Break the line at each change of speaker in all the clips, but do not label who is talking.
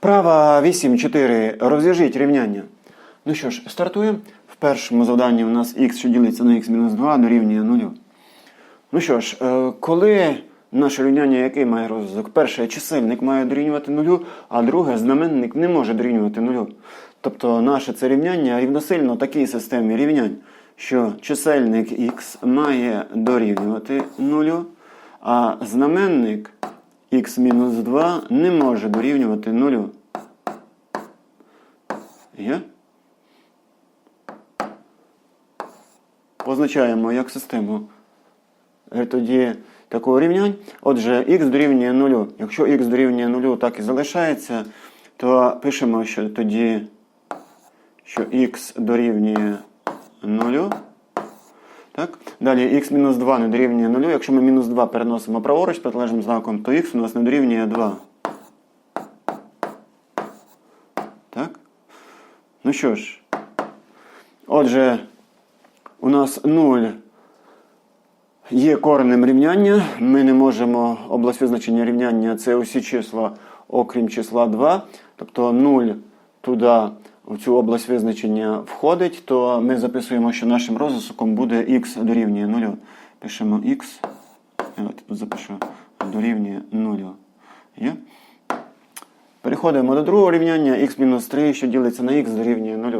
Вправа 8.4. Розв'яжіть рівняння. Ну що ж, стартуємо. В першому завданні у нас х, що ділиться на х-2 дорівнює 0. Ну що ж, е, коли наше рівняння який має розв'язок? Перше, чисельник має дорівнювати 0, а друге, знаменник не може дорівнювати 0. Тобто наше це рівняння рівносильно такій системі рівнянь, що чисельник х має дорівнювати 0, а знаменник х-2 не може дорівнювати 0. Є? Позначаємо як систему тоді такого рівнянь. Отже, х дорівнює 0. Якщо х дорівнює 0, так і залишається, то пишемо, що тоді що х дорівнює 0. Так? Далі х-2 не дорівнює 0. Якщо ми мінус 2 переносимо праворуч протилежним знаком, то х у нас не дорівнює 2. Так? Ну що ж, отже, у нас 0 є коренем рівняння. Ми не можемо область визначення рівняння це усі числа, окрім числа 2. Тобто 0 туди, в цю область визначення входить, то ми записуємо, що нашим розв'язком буде х дорівнює 0. Пишемо х. Я тут запишу дорівнює 0. Є? Переходимо до другого рівняння х-3, що ділиться на х дорівнює 0.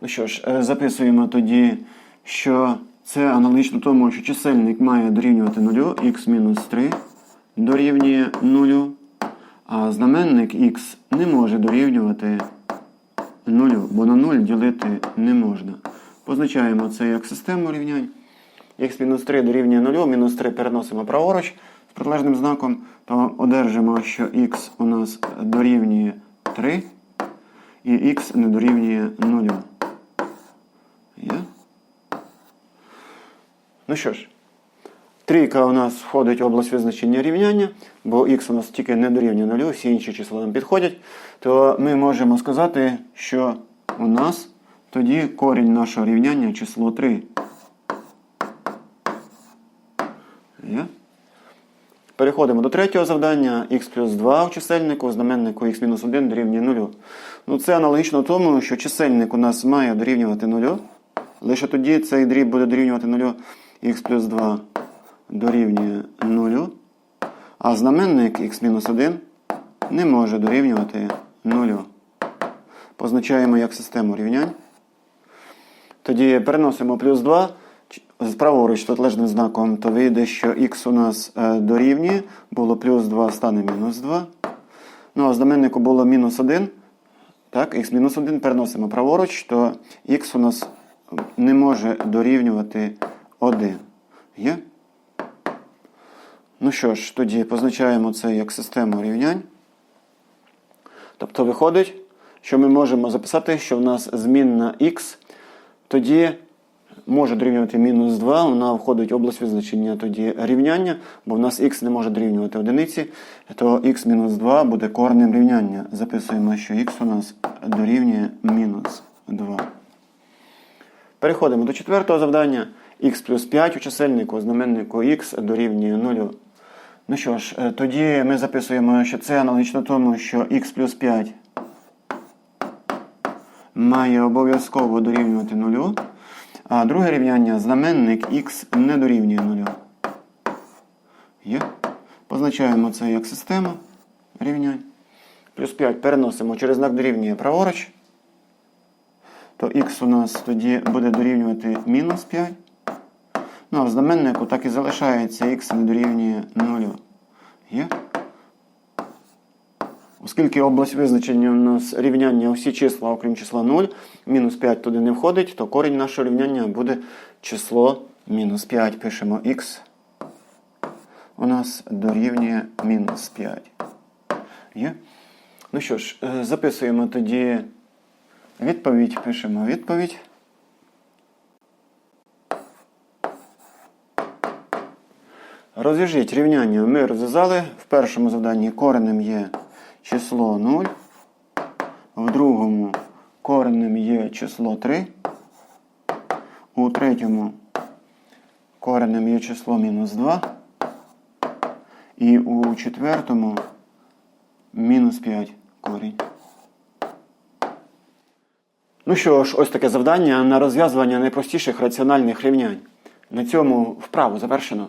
Ну що ж, е, записуємо тоді, що це аналогічно тому, що чисельник має дорівнювати 0, х-3 дорівнює 0, а знаменник х не може дорівнювати 0, бо на 0 ділити не можна. Позначаємо це як систему рівнянь. х-3 дорівнює 0, мінус 3 переносимо праворуч з протилежним знаком, то одержимо, що х у нас дорівнює 3 і х не дорівнює 0. Є? Ну що ж, трійка у нас входить в область визначення рівняння, бо х у нас тільки не дорівнює 0, всі інші числа нам підходять, то ми можемо сказати, що у нас тоді корінь нашого рівняння число 3. Є? Переходимо до третього завдання. х плюс 2 в чисельнику, знаменнику х мінус 1 дорівнює 0. Ну, це аналогічно тому, що чисельник у нас має дорівнювати 0. Лише тоді цей дріб буде дорівнювати 0. х плюс 2 дорівнює 0. А знаменник х-1 не може дорівнювати 0. Позначаємо як систему рівнянь. Тоді переносимо плюс 2 з праворуч протилежним знаком, то вийде, що х у нас е, дорівнює, було плюс 2, стане мінус 2. Ну, а знаменнику було мінус 1. Так, х мінус 1 переносимо праворуч, то х у нас не може дорівнювати 1. Є? Ну що ж, тоді позначаємо це як систему рівнянь. Тобто виходить, що ми можемо записати, що в нас змінна х тоді може дорівнювати мінус 2, вона входить в область визначення тоді рівняння, бо в нас х не може дорівнювати одиниці, то х мінус 2 буде коренем рівняння. Записуємо, що х у нас дорівнює мінус 2. Переходимо до четвертого завдання. х плюс 5 у чисельнику, знаменнику х дорівнює 0. Ну що ж, е, тоді ми записуємо, що це аналогічно тому, що х плюс 5 має обов'язково дорівнювати 0. А друге рівняння знаменник х не дорівнює 0. Є. Позначаємо це як систему рівнянь. Плюс 5 переносимо через знак дорівнює праворуч. То х у нас тоді буде дорівнювати мінус 5. Ну, в знаменнику так і залишається х дорівнює 0. Є. Оскільки область визначення у нас рівняння усі числа, окрім числа 0, мінус 5 туди не входить, то корінь нашого рівняння буде число мінус 5. Пишемо х. У нас дорівнює мінус 5. Є? Ну що ж, е, записуємо тоді відповідь. Пишемо відповідь. Розв'яжіть рівняння ми розв'язали. В першому завданні коренем є число 0. В другому коренем є число 3. У третьому коренем є число мінус 2. І у четвертому мінус 5. корінь. Ну що ж, ось таке завдання на розв'язування найпростіших раціональних рівнянь. На цьому вправу завершено.